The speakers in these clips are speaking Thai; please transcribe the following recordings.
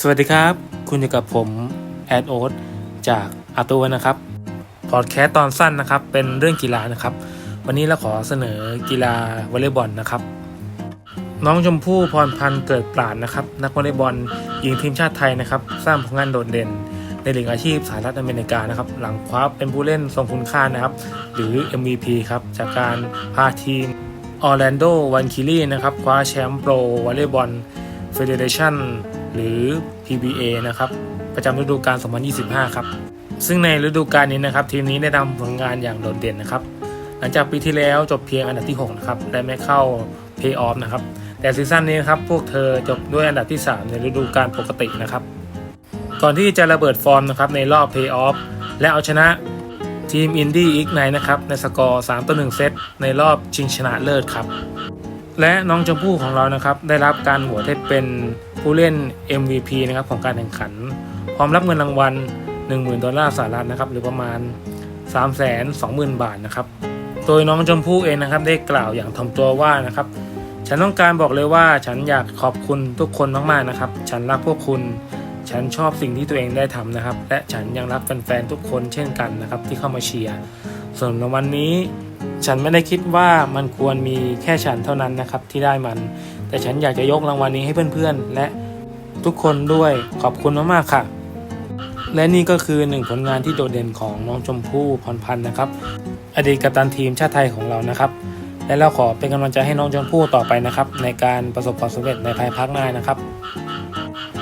สวัสดีครับ คุณอยู่กับผมแอดโอ๊ตจากอาตูนะครับพอดแคสต์ตอนสั้นนะครับ เป็นเรื่องกีฬานะครับ วันนี้เราขอเสนอกีฬาวอลเลย์บอลนะครับ น้องชมพู่พรพันธ์เกิดปราดนะครับ นักวอลเลย์บอลหญิงทีมชาติไทยนะครับ สร้างผลงานโดดเด่น ในลีกอาชีพสหรัฐอเมริกานะครับ หลังคว้าเป็นผู้เล่นทรงคุณค่านะครับ หรือ MVP ครับจากการพาทีมออร์แลนโดวันคิลี่นะครับคว้าแชมป์โปรวอลเลย์บอล Federation หรือ PBA นะครับ ประจำฤดูกาล 2025 ครับ ซึ่งในฤดูกาลนี้นะครับทีมนี้ได้ทำผลงานอย่างโดดเด่นนะครับ หลังจากปีที่แล้วจบเพียงอันดับที่ 6 นะครับและไม่เข้า Play-off นะครับ แต่ซีซั่นนี้นครับพวกเธอจบด้วยอันดับที่ 3 ในฤดูกาลปกตินะครับ ก่อนที่จะระเบิดฟอร์มนะครับในรอบ Play-off และเอาชนะทีมอินดี้อีกไนนะครับในสกอร์ 3 ต่อ 1 เซตในรอบชิงชนะเลิศครับ และน้องชมพู่ของเรานะครับ ได้รับการโหวตให้เป็นผู้เล่น MVP นะครับของการแข่งขัน พร้อมรับเงินรางวัล 10,000 ดอลลาร์สหรัฐนะครับ หรือประมาณ 320,000 บาทนะครับ โดยน้องชมพู่เองนะครับ ได้กล่าวอย่างถ่อมตัวว่านะครับ ฉันต้องการบอกเลยว่าฉันอยากขอบคุณทุกคนมากๆนะครับ ฉันรักพวกคุณ ฉันชอบสิ่งที่ตัวเองได้ทำนะครับ และฉันยังรักแฟนๆทุกคนเช่นกันนะครับ ที่เข้ามาเชียร์ส่วนในวันนี้ ฉันไม่ได้คิดว่ามันควรมีแค่ฉันเท่านั้นนะครับที่ได้มัน แต่ฉันอยากจะยกรางวัลนี้ให้เพื่อนๆ และทุกคนด้วยขอบคุณมากๆค่ะ และนี่ก็คือหนึ่งผลงานที่โดดเด่นของน้องชมพู่พรพันธ์นะครับ อดีตกัปตันทีมชาติไทยของเรานะครับ และเราขอเป็นกำลังใจให้น้องชมพู่ต่อไปนะครับ ในการประสบความสำเร็จในภายภาคหน้านะครับ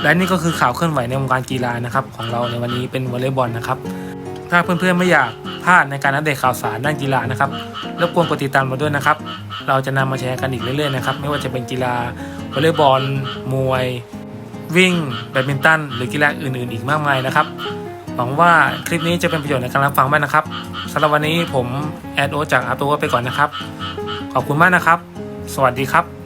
และนี่ก็คือข่าวเคลื่อนไหวในวงการกีฬานะครับ ของเราในวันนี้เป็นวอลเลย์บอลนะครับ ถ้าเพื่อนๆไม่อยาก พลาดในการอัปเดตข่าวสารด้านกีฬานะครับรบกวนกดติดตามเราด้วยนะครับ เราจะนำมาแชร์กันอีกเรื่อยๆนะครับไม่ว่าจะเป็นกีฬาวอลเลย์บอล มวย วิ่งแบดมินตัน หรือกีฬาอื่นๆ อีกมากมายนะครับหวังว่าคลิปนี้จะเป็นประโยชน์ในการรับฟังบ้างนะครับสำหรับวันนี้ผมแอดโอจากอาตัวไปก่อนนะครับ ขอบคุณมากนะครับ สวัสดีครับ